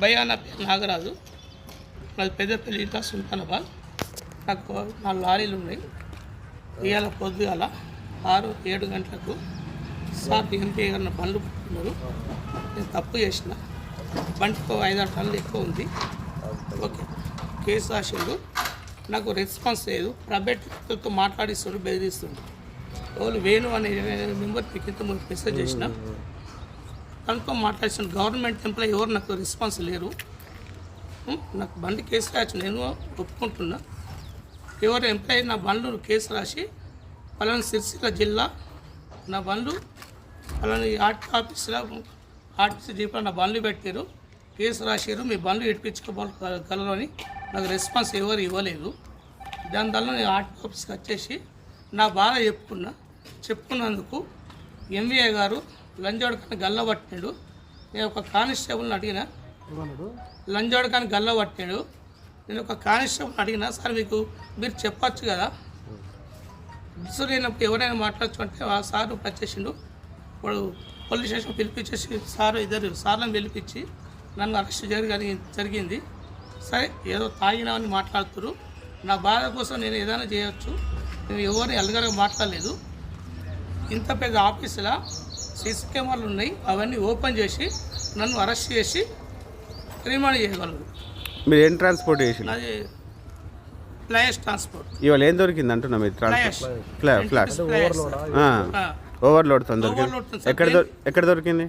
భయ్యా నా పేరు నాగరాజు. నాది పెద్దపల్లి ఇంకా సుల్తానాబాద్. నాకు నా లారీలు ఉన్నాయి. ఇవాళ పొద్దుగాల ఆరు ఏడు గంటలకు సార్ ఎంపీ గారిన బండ్లు పుట్టుకున్నారు. నేను తప్పు చేసిన. బండికి ఐదారు టన్నులు ఎక్కువ ఉంది. ఓకే. కేసు రాసిండు. నాకు రెస్పాన్స్ లేదు. ప్రైవేట్ వ్యక్తులతో మాట్లాడిస్తుండు బెదిరిస్తుండు వాళ్ళు వేణు అనే మెంబర్ మీకు ఇంత ముందు మెసేజ్ చేసిన. తనతో మాట్లాడిన గవర్నమెంట్ ఎంప్లాయీ ఎవరు నాకు రెస్పాన్స్ లేరు. నాకు బండి కేసు రాసి నేను ఒప్పుకుంటున్నా. ఎవరు ఎంప్లాయీ నా బండ్లు కేసు రాసి పలానా సిరిసిల్ల జిల్లా నా బండ్లు పలానా ఆర్టీ ఆఫీస్లో ఆర్టీసీ జీప్లో నా బండ్లు పెట్టారు. కేసు రాశారు మీ బండ్లు ఇడిపించుకోగలరు అని నాకు రెస్పాన్స్ ఎవరు ఇవ్వలేదు. దాని వల్ల నేను ఆర్టీ ఆఫీస్కి వచ్చేసి నా బాధ చెప్పుకున్నా. చెప్పుకున్నందుకు ఎంవీఏ గారు లంజోడకని గల్లబట్టినాడు నేను ఒక కానిస్టేబుల్ని అడిగిన. లంజోడకాన్ని గల్లబట్టాడు నేను ఒక కానిస్టేబుల్ని అడిగినా సార్ మీకు మీరు చెప్పొచ్చు కదా? సో నేను ఎవరైనా మాట్లాడచ్చు అంటే ఆ సార్ వచ్చేసిండు ఇప్పుడు పోలీస్ స్టేషన్ పిలిపించేసి సార్ ఇద్దరు సార్లను పిలిపించి నన్ను అరెస్ట్ జరిగి జరిగింది. సరే ఏదో తాగినామని మాట్లాడుతున్నారు నా బాధ కోసం నేను ఏదైనా చేయొచ్చు. నేను ఎవరిని ఎల్లగలగా మాట్లాడలేదు. ఇంత పెద్ద ఆఫీసులో సీసీ కెమెరాలు ఉన్నాయి. అవన్నీ ఓపెన్ చేసి నన్ను అరెస్ట్ చేసి రిమాండ్ చేయగలరు. మీరు ఏం ట్రాన్స్పోర్ట్ చేసిన నాది ఫ్లైయర్స్ ట్రాన్స్పోర్ట్. ఇవాళ ఏం దొరికింది అంటున్నా మీరు ట్రాన్స్పోర్ట్? ఫ్లా ఫ్లాట్స్ ఫ్లైయర్స్ ఓవర్లోడ్ దొరికింది. ఎక్కడ ఎక్కడ దొరికింది?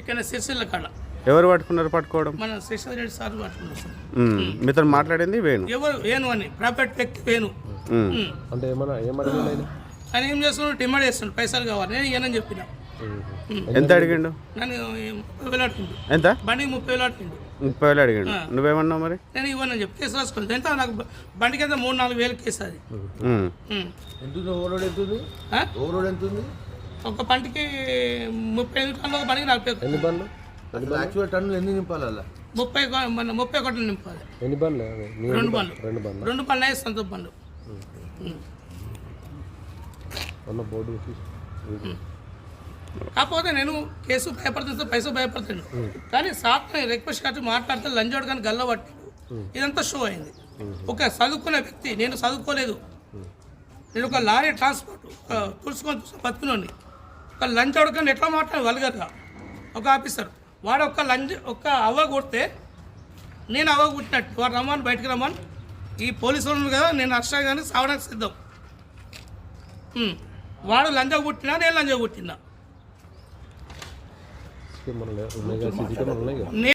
ఇక్కడ సిరిసిల్ల కాడ. ఎవరు పట్టుకున్నారు పట్టుకోవడం? మన శశిధర్ రెడ్డి సార్ పట్టుకున్నాం సార్. ఉమ్, మీతో మాట్లాడింది వేణు. ఎవరు? వేణు అని. ప్రైవేట్ వ్యక్తి వేణు. అంటే ఏమన్నా ఏమన్నా ఆయన ఏం చేస్తున్నాడు? డిమాండ్ చేస్తున్నాడు. పైసలు కావాలి. నేను ఇవ్వనని చెప్పిన. ఎంత అడిగిండు? నన్ను ముప్పై వేలు అట్టిండు ఎంత? బండికి ముప్పై వేలు అట్టిండు ముప్పై వేలు అడిగిండు. నువ్వేమన్నావు మరి? నేను ఇవ్వనని చెప్పి కేసు రాసుకోలేదు. ఎంత? నాకు బండికి ఎంత మూడు నాలుగు వేలు కేసు అది. ఎంత ఓవర్లోడ్ ఎంత ఉంది? ఆ? ఓవర్లోడ్ ఎంత ఉంది? ఒక బండికి ముప్పై ఐదు టన్నులు ఒక బండికి నలభై ఎన్ని బండ్లు యాక్చువల్ టన్నులు ఎన్ని నింపాలి అలా? ముప్పై మన ముప్పై ఒకటి నింపాలి. ఎన్ని బండ్లు? రెండు బండ్లు? రెండు బండ్లు? రెండు బండ్లు అయితే సంతోష బండ్లు. బోర్డు కాకపోతే నేను కేసు భయపడుతుంటే పైసలు భయపడతాను కానీ సార్ రిక్వెస్ట్ కట్టి మాట్లాడితే లంజోడు కానీ గల్లబట్టి ఇదంతా షో అయింది. ఒక చదువుకునే వ్యక్తి నేను చదువుకోలేదు. నేను ఒక లారీ ట్రాన్స్పోర్ట్ తుడుచుకొని చూసిన ఒక లంచ్ అడగని ఎట్లా మాట్లాడు? వల్గర్గా. ఒక ఆఫీసర్. వాడు ఒక లంచ్ ఒక అవ్వ కొడితే నేను అవ్వ కొట్టినట్టు. వాడు రమ్మని బయటకు రమ్మని. ఈ పోలీసు వాళ్ళు కదా నేను అక్షర సావడానికి సిద్ధం. వాడు లంచ కొట్టినా నేను లంచ కొట్టినా. మన ఉన్నాయి కదా సీసీ కెమెరా ఉన్నాయి కదా నే